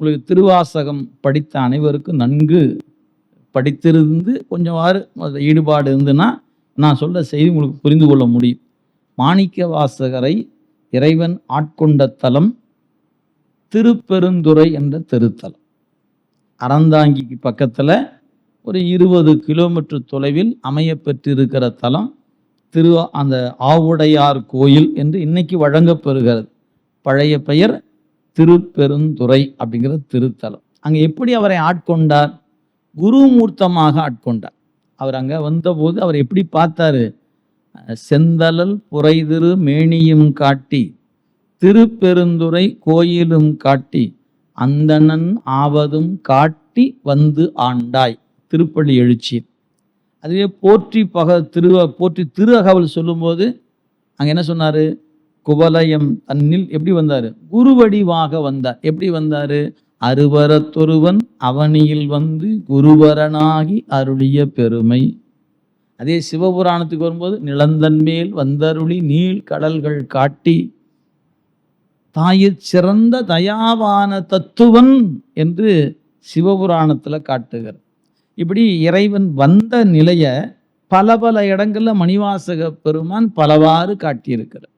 உங்களுக்கு திருவாசகம் படித்த அனைவருக்கும் நன்கு படித்திருந்து கொஞ்சமாறு ஈடுபாடு இருந்துன்னா நான் சொல்ல செய்தி உங்களுக்கு புரிந்து கொள்ள முடியும். மாணிக்க வாசகரை இறைவன் ஆட்கொண்ட தலம் திருப்பெருந்துறை என்ற திருத்தலம். அறந்தாங்கிக்கு பக்கத்தில் ஒரு இருபது கிலோமீட்டர் தொலைவில் அமைய பெற்றிருக்கிற தலம் திரு அந்த ஆவுடையார் கோயில் என்று இன்னைக்கு வழங்கப்பெறுகிறது பழைய பெயர் திருப்பெருந்துறை அப்படிங்கிற திருத்தலம். அங்கே எப்படி அவரை ஆட்கொண்டார்? குருமூர்த்தமாக ஆட்கொண்டார். அவர் அங்கே வந்தபோது அவர் எப்படி பார்த்தாரு? செந்தலல் புரைதிரு மேனியும் காட்டி திருப்பெருந்துறை கோயிலும் காட்டி அந்தணன் ஆவதும் காட்டி வந்து ஆண்டாய். திருப்பள்ளி எழுச்சி அதுவே போற்றி பக திரு போற்றி திரு அகவல் சொல்லும்போது அங்கே என்ன சொன்னார்? குவலயம் தன்னில் எப்படி வந்தார்? குருவடிவாக வந்தார். எப்படி வந்தார்? அருவரத்தொருவன் அவனியில் வந்து குருவரனாகி அருளிய பெருமை. அதே சிவபுராணத்துக்கு வரும்போது நிலந்தன் மேல் வந்தருளி நீள் கடல்கள் காட்டி தாயிற் சிறந்த தயாவான தத்துவன் என்று சிவபுராணத்தில் காட்டுகிறார். இப்படி இறைவன் வந்த நிலையை பல பல இடங்கள்ல மணிவாசக பெருமான் பலவாறு காட்டியிருக்கிறார்.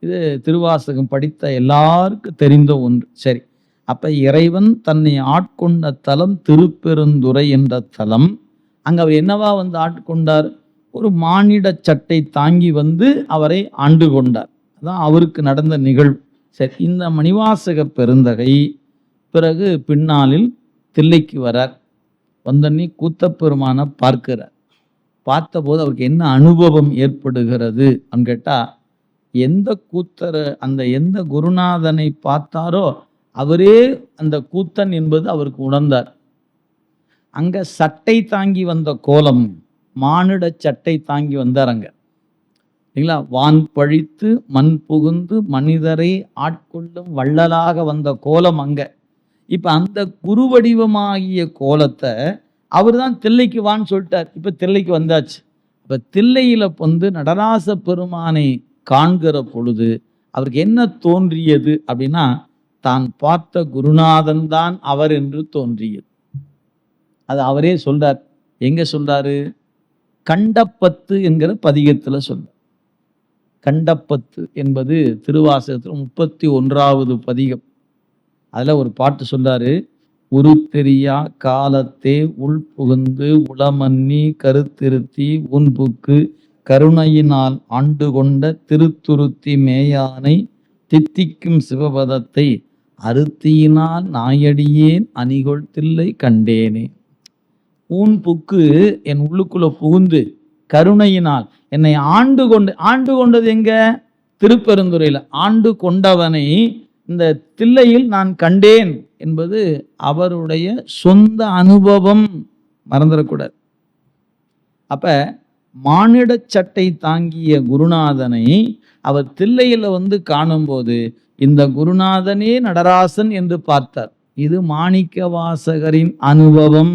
இது திருவாசகம் படித்த எல்லாருக்கும் தெரிந்த ஒன்று. சரி. அப்போ இறைவன் தன்னை ஆட்கொண்ட தலம் திருப்பெருந்துறை என்ற தலம். அங்கே அவர் என்னவா வந்து ஆட்கொண்டார்? ஒரு மானிட சட்டை தாங்கி வந்து அவரை ஆண்டு கொண்டார். அதான் அவருக்கு நடந்த நிகழ்வு. சரி இந்த மணிவாசக பெருந்தகை பிறகு பின்னாளில் தில்லைக்கு வரார். வந்தன்னி கூத்தப்பெருமானை பார்க்கிறார். பார்த்தபோது அவருக்கு என்ன அனுபவம் ஏற்படுகிறது? அப்படின்னு கேட்டால் எந்த கூத்தரை அந்த எந்த குருநாதனை பார்த்தாரோ அவரே அந்த கூத்தன் என்பது அவருக்கு உணர்ந்தார். அங்கே சட்டை தாங்கி வந்த கோலம் மானிட சட்டை தாங்கி வந்தார் அங்கே. இல்லைங்களா? வான் பழித்து மண் புகுந்து மனிதரை ஆட்கொள்ளும் வள்ளலாக வந்த கோலம் அங்கே. இப்போ அந்த குருவடிவமாகிய கோலத்தை அவர் தான் தில்லைக்கு வான்னு சொல்லிட்டார். இப்போ தில்லைக்கு வந்தாச்சு. இப்போ தில்லையில் வந்து நடராச பெருமானை காண்கிற பொழுது அவருக்கு என்ன தோன்றியது அப்படின்னா தான் பார்த்த குருநாதன் தான் அவர் என்று தோன்றியது. அது அவரே சொல்றார். எங்க சொல்றாரு? கண்டப்பத்து என்கிற பதிகத்தில் சொல்றார். கண்டப்பத்து என்பது திருவாசகத்தில் முப்பத்தி ஒன்றாவது பதிகம். அதில் ஒரு பாட்டு சொல்றாரு உரு தெரியா காலத்தே உள் புகுந்து உளமன்னி கருத்திருத்தி உன்புக்கு கருணையினால் ஆண்டு கொண்ட திருத்துருத்தி மேயானை தித்திக்கும் சிவபதத்தை அருத்தியினால் நாயடியேன் அணிகொள் தில்லை கண்டேனே. ஊன் புக்கு என் உள்ளுக்குள்ள புகுந்து கருணையினால் என்னை ஆண்டு கொண்டு ஆண்டு கொண்டது எங்க? திருப்பெருந்துறையில். ஆண்டு கொண்டவனை இந்த தில்லையில் நான் கண்டேன் என்பது அவருடைய சொந்த அனுபவம். மறந்துடக்கூடாது. அப்போ மானிட சட்டை தாங்கிய குருநாதனை அவர் தில்லையில் வந்து காணும்போது இந்த குருநாதனே நடராசன் என்று பார்த்தார். இது மாணிக்க வாசகரின் அனுபவம்.